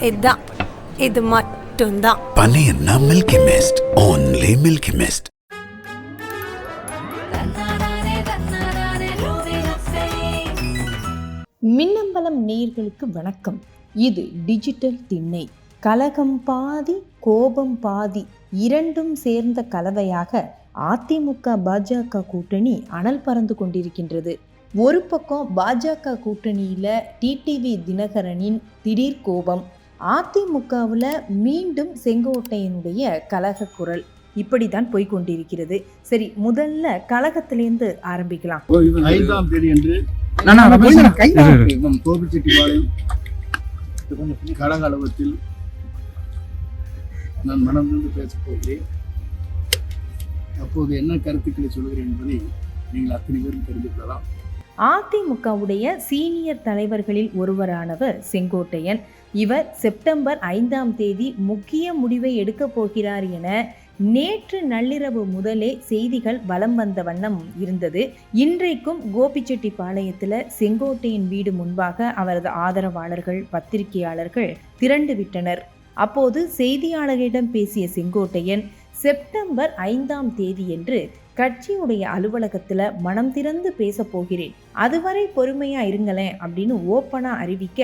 இதான் இது மட்டும்தான். பனையன்னா Milky Mist only Milky Mist Minnambalam நேயர்களுக்கு வணக்கம். இது டிஜிட்டல் திண்ணை. கலகம் பாதி கோபம் பாதி இரண்டும் சேர்ந்த கலவையாக அதிமுக பாஜக கூட்டணி அனல் பறந்து கொண்டிருக்கின்றது. ஒரு பக்கம் பாஜக கூட்டணியில் டிடிவி தினகரனின் திடீர் கோபம் அதிமுகவில் மீண்டும் செங்கோட்டையனுடைய கலக குரல் இப்படி தான் போய்கொண்டிருக்கிறது. சரி முதல்ல கழகத்திலேருந்து ஆரம்பிக்கலாம். ஐந்தாம் தேதி என்று கழக அளவத்தில் நான் மனதிலிருந்து பேசப் போகிறேன். அப்போது என்ன கருத்துக்களை சொல்கிறேன் என்பதை நீங்கள் அத்தனை பேரும் தெரிந்து கொள்ளலாம் அதிமுகவுடைய சீனியர் தலைவர்களில் ஒருவரானவர் செங்கோட்டையன். இவர் செப்டம்பர் ஐந்தாம் தேதி முக்கிய முடிவை எடுக்கப் போகிறார் என நேற்று நள்ளிரவு முதலே செய்திகள் வலம் வந்த வண்ணம் இருந்தது. இன்றைக்கும் கோபிச்செட்டிப்பாளையத்தில் செங்கோட்டையின் வீடு முன்பாக அவரது ஆதரவாளர்கள் பத்திரிகையாளர்கள் திரண்டு விட்டனர். அப்போது செய்தியாளர்களிடம் பேசிய செங்கோட்டையன் செப்டம்பர் ஐந்தாம் தேதியன்று கட்சியுடைய அலுவலகத்தில் மனம் திறந்து பேச போகிறேன். அதுவரை பொறுமையாக இருங்களேன் அப்படின்னு ஓப்பனாக அறிவிக்க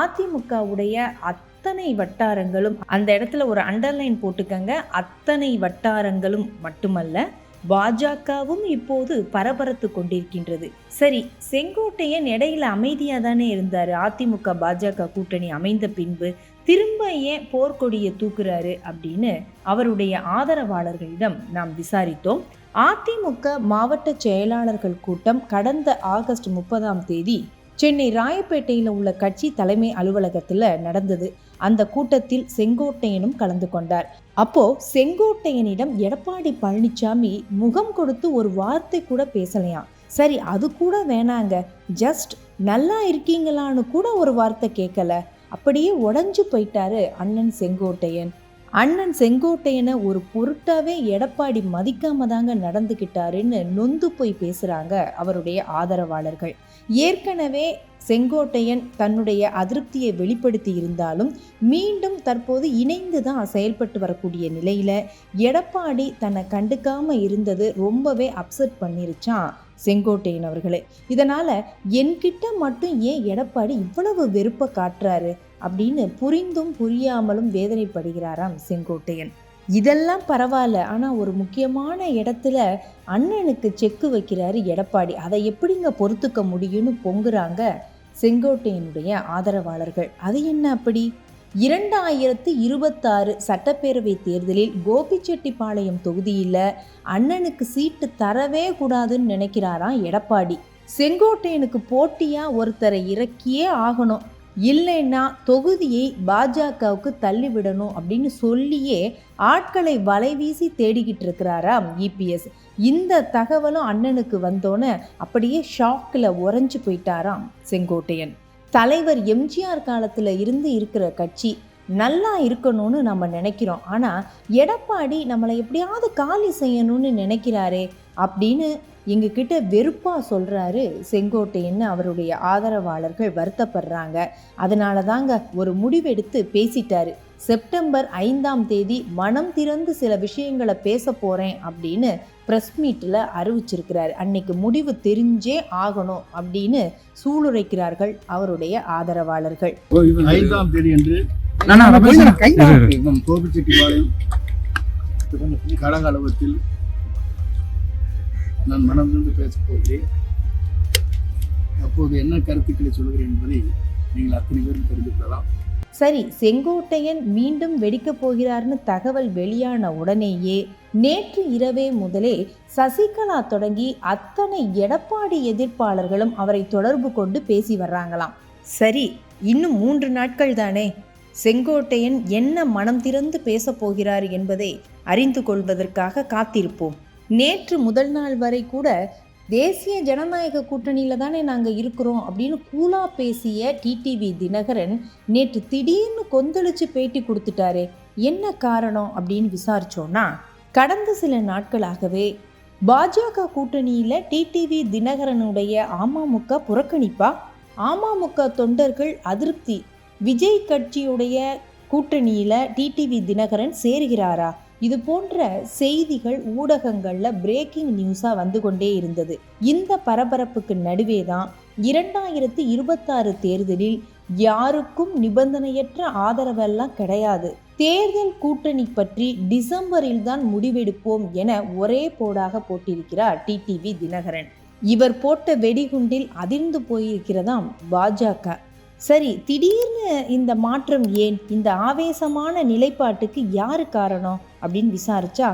அதிமுகவுடைய அத்தனை வட்டாரங்களும் அந்த இடத்துல ஒரு அண்டர்லைன் போட்டுக்கங்க. அத்தனை வட்டாரங்களும் மட்டுமல்ல பாஜகவும் இப்போது பரபரத்து கொண்டிருக்கின்றது. சரி செங்கோட்டையன் இடையில அமைதியாக தானே இருந்தார்? அதிமுக பாஜக கூட்டணி அமைந்த பின்பு திரும்ப ஏன் போர்க்கொடியை தூக்குறாரு அப்படின்னு அவருடைய ஆதரவாளர்களிடம் நாம் விசாரித்தோம். அதிமுக மாவட்ட செயலாளர்கள் கூட்டம் கடந்த ஆகஸ்ட் முப்பதாம் தேதி சென்னை ராயப்பேட்டையில் உள்ள கட்சி தலைமை அலுவலகத்தில் நடந்தது. அந்த கூட்டத்தில் செங்கோட்டையனும் கலந்து கொண்டார். அப்போ செங்கோட்டையனிடம் எடப்பாடி பழனிசாமி முகம் கொடுத்து ஒரு வார்த்தை கூட பேசலையாம். சரி அது கூட வேணாங்க. ஜஸ்ட் நல்லா இருக்கீங்களான்னு கூட ஒரு வார்த்தை கேட்கல அப்படியே உடஞ்சு போயிட்டாரு அண்ணன் செங்கோட்டையன். அண்ணன் செங்கோட்டையனை ஒரு பொருட்டாவே எடப்பாடி மதிக்காம தாங்க நடந்துக்கிட்டாருன்னு நொந்து போய் பேசுறாங்க அவருடைய ஆதரவாளர்கள். ஏற்கனவே செங்கோட்டையன் தன்னுடைய அதிருப்தியை வெளிப்படுத்தி இருந்தாலும் மீண்டும் தற்போது இணைந்து தான் செயல்பட்டு வரக்கூடிய நிலையில எடப்பாடி தன்னை கண்டுக்காம இருந்தது ரொம்பவே அப்செட் பண்ணிருச்சான் செங்கோட்டையன் அவர்களே. இதனால என்கிட்ட மட்டும் ஏன் எடப்பாடி இவ்வளவு வெறுப்பை காட்டுறாரு? அப்படின்னு புரிந்தும் புரியாமலும் வேதனைப்படுகிறாராம் செங்கோட்டையன். இதெல்லாம் பரவாயில்ல ஆனால் ஒரு முக்கியமான இடத்துல அண்ணனுக்கு செக்கு வைக்கிறாரு எடப்பாடி. அதை எப்படிங்க பொறுத்துக்க முடியும்னு பொங்குறாங்க செங்கோட்டையனுடைய ஆதரவாளர்கள். அது என்ன அப்படி? இரண்டாயிரத்து இருபத்தாறு சட்டப்பேரவை தேர்தலில் கோபிச்செட்டிப்பாளையம் தொகுதியில் அண்ணனுக்கு சீட்டு தரவே கூடாதுன்னு நினைக்கிறாராம் எடப்பாடி. செங்கோட்டையனுக்கு போட்டியாக ஒருத்தரை இறக்கியே ஆகணும். இல்லைன்னா தொகுதியை பாஜகவுக்கு தள்ளிவிடணும் அப்படின்னு சொல்லியே ஆட்களை வலை வீசி தேடிக்கிட்டு இருக்கிறாராம் இபிஎஸ் இந்த தகவலும் அண்ணனுக்கு வந்தோன்னே அப்படியே ஷாக்கில் உறைஞ்சு போயிட்டாராம் செங்கோட்டையன். தலைவர் எம்ஜிஆர் காலத்தில் இருந்து இருக்கிற கட்சி நல்லா இருக்கணும்னு நம்ம நினைக்கிறோம். ஆனால் எடப்பாடி நம்மளை எப்படியாவது காலி செய்யணும்னு நினைக்கிறாரே அப்படின்னு எங்ககிட்ட வெறுப்பாக சொல்கிறாரு செங்கோட்டையன்னு அவருடைய ஆதரவாளர்கள் வருத்தப்படுறாங்க. அதனால தாங்க ஒரு முடிவெடுத்து பேசிட்டாரு. செப்டம்பர் ஐந்தாம் தேதி மனம் திறந்து சில விஷயங்களை பேச போகிறேன் அப்படின்னு ப்ரெஸ் மீட்டில் அறிவிச்சிருக்கிறார். அன்னைக்கு முடிவு தெரிஞ்சே ஆகணும் அப்படின்னு சூளுரைக்கிறார்கள் அவருடைய ஆதரவாளர்கள். ஐந்தாம் தேதி என்று கோபிச்செட்டிப்பாளையம் அளவத்தில் நான் மனதிலிருந்து பேசப் போகிறேன் அப்போது என்ன கருத்துக்களை சொல்கிறேன் என்பதை நீங்கள் அத்தனை பேரும் தெரிந்து கொள்ளலாம். சரி செங்கோட்டையன் மீண்டும் வெடிக்கப் போகிறார்னு தகவல் வெளியான உடனேயே நேற்று இரவே முதலே சசிகலா தொடங்கி அத்தனை எடப்பாடி எதிர்ப்பாளர்களும் அவரை தொடர்பு கொண்டு பேசி வர்றாங்களாம். சரி இன்னும் மூன்று நாட்கள் தானே? செங்கோட்டையன் என்ன மனம் திறந்து பேசப் போகிறார் என்பதை அறிந்து கொள்வதற்காக காத்திருப்போம். நேற்று முதல் நாள் வரை கூட தேசிய ஜனநாயக கூட்டணியில் தானே நாங்கள் இருக்கிறோம் அப்படின்னு கூலா பேசிய டிடிவி தினகரன் நேற்று திடீர்னு கொந்தளிச்சு பேட்டி கொடுத்துட்டாரே. என்ன காரணம் அப்படின்னு விசாரிச்சோன்னா கடந்த சில நாட்களாகவே பாஜக கூட்டணியில் டிடிவி தினகரனுடைய அமமுக புறக்கணிப்பா அமமுக தொண்டர்கள் அதிருப்தி விஜய் கட்சியுடைய கூட்டணியில் டிடிவி தினகரன் சேருகிறாரா? இது போன்ற செய்திகள் ஊடகங்களில் பிரேக்கிங் நியூஸாக வந்து கொண்டே இருந்தது. இந்த பரபரப்புக்கு நடுவே தான் இரண்டாயிரத்தி இருபத்தாறு தேர்தலில் யாருக்கும் நிபந்தனையற்ற ஆதரவெல்லாம் கிடையாது. தேர்தல் கூட்டணி பற்றி டிசம்பரில் தான் முடிவெடுப்போம் என ஒரே போடாக போட்டிருக்கிறார் டிடிவி தினகரன். இவர் போட்ட வெடிகுண்டில் அதிர்ந்து போயிருக்கிறதாம் பாஜக. சரி திடீர்னு இந்த மாற்றம் ஏன்? இந்த ஆவேசமான நிலைப்பாட்டுக்கு யாரு காரணம்? அப்படின்னு விசாரிச்சா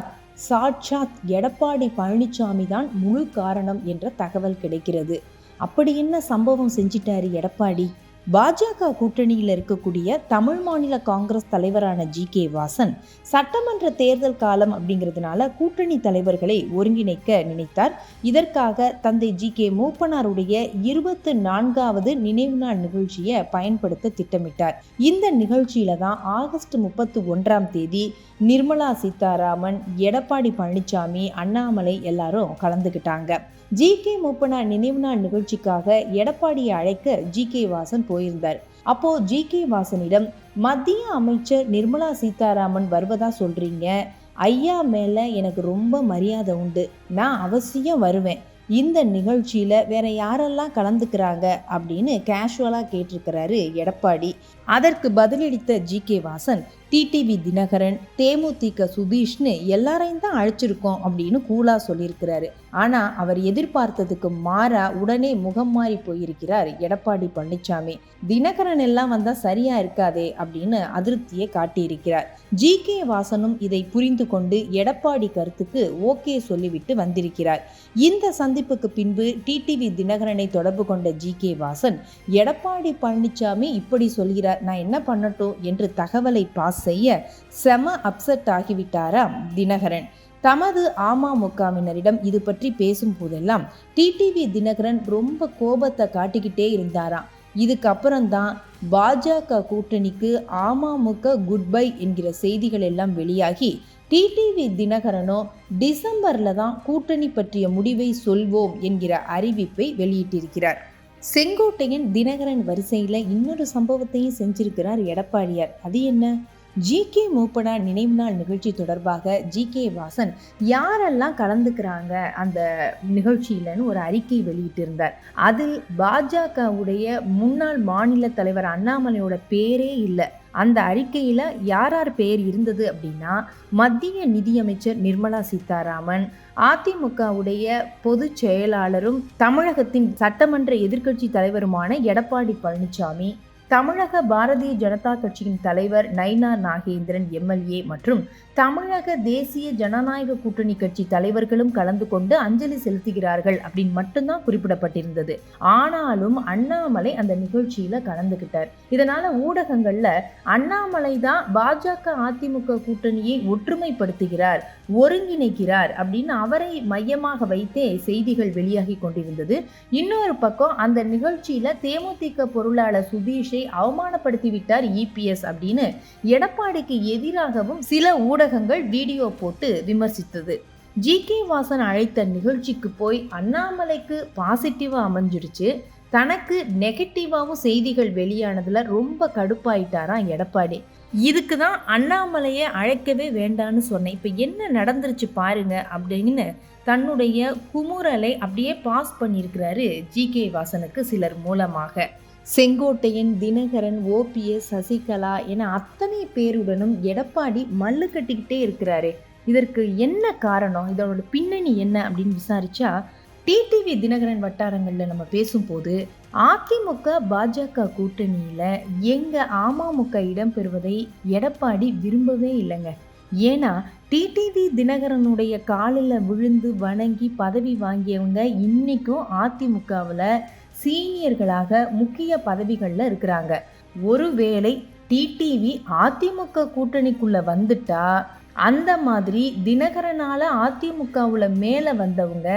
சாட்சாத் எடப்பாடி பழனிசாமி தான் முழு காரணம் என்ற தகவல் கிடைக்கிறது. அப்படி என்ன சம்பவம் செஞ்சிட்டாரு எடப்பாடி? பாஜக கூட்டணியில் இருக்கக்கூடிய தமிழ் மாநில காங்கிரஸ் தலைவரான ஜி கே வாசன் சட்டமன்ற தேர்தல் காலம் அப்படிங்கிறதுனால கூட்டணி தலைவர்களை ஒருங்கிணைக்க நினைத்தார். இதற்காக தந்தை ஜி கே மூப்பனாருடைய இருபத்து நான்காவது நினைவு நாள் நிகழ்ச்சியை பயன்படுத்த திட்டமிட்டார். இந்த நிகழ்ச்சியில தான் ஆகஸ்ட் முப்பத்து ஒன்றாம் தேதி நிர்மலா சீதாராமன் எடப்பாடி பழனிசாமி அண்ணாமலை எல்லாரும் கலந்துக்கிட்டாங்க ஜி கே மூப்பனா நினைவு நாள் நிகழ்ச்சிக்காக எடப்பாடியை அழைக்க ஜி கே வாசன் போயிருந்தார். அப்போ ஜி கே வாசனிடம் மத்திய அமைச்சர் நிர்மலா சீதாராமன் வருவதா சொல்றீங்க? ஐயா மேல எனக்கு ரொம்ப மரியாதை உண்டு. நான் அவசியம் வருவேன். இந்த நிகழ்ச்சியில வேற யாரெல்லாம் கலந்துக்கிறாங்க? அப்படின்னு கேஷுவலா கேட்டிருக்கிறாரு எடப்பாடி. அதற்கு பதிலளித்த G K Vasan TTV Dhinakaran தேமுதிக சுதீஷ்னு எல்லாரையும் தான் அழைச்சிருக்கோம் அப்படின்னு கூலா சொல்லியிருக்கிறாரு. ஆனால் அவர் எதிர்பார்த்ததுக்கு மாறா உடனே முகம் மாறி போயிருக்கிறார் எடப்பாடி பழனிசாமி தினகரன் எல்லாம் வந்தால் சரியா இருக்காதே அப்படின்னு அதிருப்தியை காட்டியிருக்கிறார். ஜி. கே. வாசனும் இதை புரிந்து கொண்டு எடப்பாடி கருத்துக்கு ஓகே சொல்லிவிட்டு வந்திருக்கிறார். இந்த சந்திப்புக்கு பின்பு டிடிவி தினகரனை தொடர்பு கொண்ட ஜி. கே. வாசன் எடப்பாடி பழனிசாமி இப்படி சொல்கிறார் நான் என்ன பண்ணட்டும்? என்று தகவலை பாஸ் செய்ய செம அப்செட் ஆகிவிட்டாராம் தினகரன். தமது அமமுகவினரிடம் இது பற்றி பேசும் போதெல்லாம் டிடிவி தினகரன் ரொம்ப கோபத்தை காட்டிக்கிட்டே இருந்தாராம். இதுக்கப்புறம்தான் பாஜக கூட்டணிக்கு அமமுக குட் பை என்கிற செய்திகள் எல்லாம் வெளியாகி டிடிவி தினகரனோ டிசம்பர்ல தான் கூட்டணி பற்றிய முடிவை சொல்வோம் என்கிற அறிவிப்பை வெளியிட்டிருக்கிறார். செங்கோட்டையன் தினகரன் வரிசையில் இன்னொரு சம்பவத்தையும் செஞ்சிருக்கிறார் எடப்பாடியார். அது என்ன? ஜி கே மூப்பனா நினைவு நாள் நிகழ்ச்சி தொடர்பாக ஜி கே வாசன் யாரெல்லாம் கலந்துக்கிறாங்க அந்த நிகழ்ச்சியிலன்னு ஒரு அறிக்கை வெளியிட்டிருந்தார். அதில் பாஜகவுடைய முன்னாள் மாநில தலைவர் அண்ணாமலையோட பேரே இல்லை. அந்த அறிக்கையில் யார் யார் பெயர் இருந்தது அப்படின்னா மத்திய நிதியமைச்சர் நிர்மலா சீதாராமன் அதிமுகவுடைய பொதுச் செயலாளரும் தமிழகத்தின் சட்டமன்ற எதிர்க்கட்சி தலைவருமான எடப்பாடி பழனிசாமி தமிழக பாரதிய ஜனதா கட்சியின் தலைவர் நைனா நாகேந்திரன் எம்எல்ஏ மற்றும் தமிழக தேசிய ஜனநாயக கூட்டணி கட்சி தலைவர்களும் கலந்து கொண்டு அஞ்சலி செலுத்துகிறார்கள் அப்படின்னு மட்டும்தான் குறிப்பிடப்பட்டிருந்தது. ஆனாலும் அண்ணாமலை அந்த நிகழ்ச்சியில கலந்துகிட்டார். இதனால ஊடகங்கள்ல அண்ணாமலை தான் பாஜக அதிமுக கூட்டணியை ஒற்றுமைப்படுத்துகிறார் ஒருங்கிணைக்கிறார் அப்படின்னு அவரை மையமாக வைத்தே செய்திகள் வெளியாகி கொண்டிருந்தது. இன்னொரு பக்கம் அந்த நிகழ்ச்சியில தேமுதிக பொருளாளர் சுதீஷை அவமானப்படுத்தி விட்டார் இபிஎஸ் அப்படின்னு எடப்பாடிக்கு எதிராகவும் சில ஊடகங்கள் வீடியோ போட்டு விமர்சித்தது. ஜி. கே. வாசன் அழைத்த நிகழ்ச்சிக்கு போய் அண்ணாமலைக்கு பாசிட்டிவாக அமைஞ்சிருச்சு தனக்கு நெகட்டிவாகவும் செய்திகள் வெளியானதில் ரொம்ப கடுப்பாயிட்டாராம் எடப்பாடி. இதுக்கு தான் அண்ணாமலையை அழைக்கவே வேண்டான்னு சொன்னேன். இப்போ என்ன நடந்துருச்சு பாருங்க அப்படின்னு தன்னுடைய குமுறலை அப்படியே பாஸ் பண்ணியிருக்கிறாரு ஜி. கே. வாசனுக்கு சிலர் மூலமாக. செங்கோட்டையன் தினகரன் ஓபிஎஸ் சசிகலா என அத்தனை பேருடனும் எடப்பாடி மல்லு கட்டிக்கிட்டே இருக்கிறாரு. இதற்கு என்ன காரணம்? இதோட பின்னணி என்ன அப்படின்னு விசாரிச்சா டிடிவி தினகரன் வட்டாரங்களில் நம்ம பேசும்போது அதிமுக பாஜக கூட்டணியில் எங்கள் அமமுக இடம்பெறுவதை எடப்பாடி விரும்பவே இல்லைங்க. ஏன்னா டிடிவி தினகரனுடைய காலில் விழுந்து வணங்கி பதவி வாங்கியவங்க இன்னைக்கும் அதிமுகவில் சீனியர்களாக முக்கிய பதவிகளில் இருக்கிறாங்க. ஒருவேளை டிடிவி அதிமுக கூட்டணிக்குள்ள வந்துட்டா அந்த மாதிரி தினகரனால அதிமுகவுல மேலே வந்தவங்க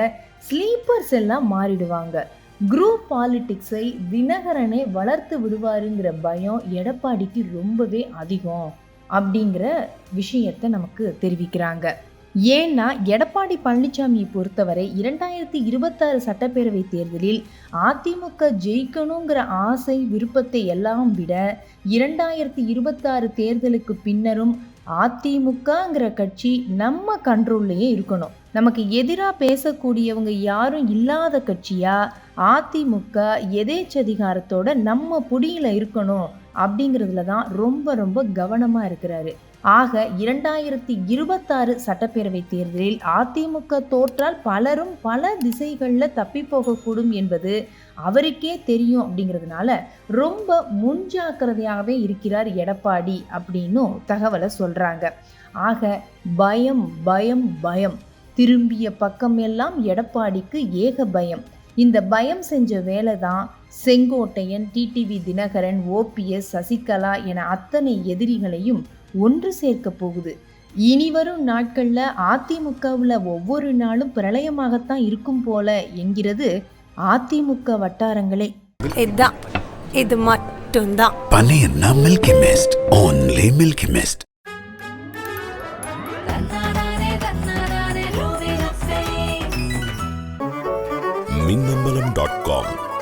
ஸ்லீப்பர்ஸ் எல்லாம் மாறிடுவாங்க. குரூப் பாலிட்டிக்ஸை தினகரனே வளர்த்து விடுவாருங்கிற பயம் எடப்பாடிக்கு ரொம்பவே அதிகம் அப்படிங்கிற விஷயத்தை நமக்கு தெரிவிக்கிறாங்க. ஏன்னா எடப்பாடி பழனிசாமியை பொறுத்தவரை இரண்டாயிரத்தி இருபத்தாறு சட்டப்பேரவை தேர்தலில் அதிமுக ஜெயிக்கணுங்கிற ஆசை விருப்பத்தை எல்லாம் விட இரண்டாயிரத்தி இருபத்தாறு தேர்தலுக்கு பின்னரும் அதிமுகங்கிற கட்சி நம்ம கண்ட்ரோல்லையே இருக்கணும். நமக்கு எதிராக பேசக்கூடியவங்க யாரும் இல்லாத கட்சியா அதிமுக எதேச்சதிகாரத்தோட நம்ம புடியில் இருக்கணும். அப்படிங்கிறதுல தான் ரொம்ப ரொம்ப கவனமாக இருக்கிறாரு. ஆக இரண்டாயிரத்தி இருபத்தாறு சட்டப்பேரவை தேர்தலில் அதிமுக தோற்றால் பலரும் பல திசைகளில் தப்பி போகக்கூடும் என்பது அவருக்கே தெரியும் அப்படிங்கிறதுனால ரொம்ப முன்ஜாக்கிரதையாகவே இருக்கிறார் எடப்பாடி அப்படின்னும் தகவலை சொல்கிறாங்க ஆக பயம் பயம் பயம். திரும்பிய பக்கம் எல்லாம் எடப்பாடிக்கு ஏக பயம். இந்த பயம் செஞ்ச வேலை தான் செங்கோட்டையன் டிடிவி தினகரன் ஓபிஎஸ் சசிகலா என அத்தனை எதிரிகளையும் ஒன்று சேர்க்க போகுது. இனி வரும் நாட்கள்ல அதிமுகவில் ஒவ்வொரு நாளும் பிரளயமாகத்தான் இருக்கும் போல என்கிறது அதிமுக வட்டாரங்களே. இதுதான். இது மட்டும்தான். பனையன்னா Milky Mist only Milky Mist. Minnambalam dot com.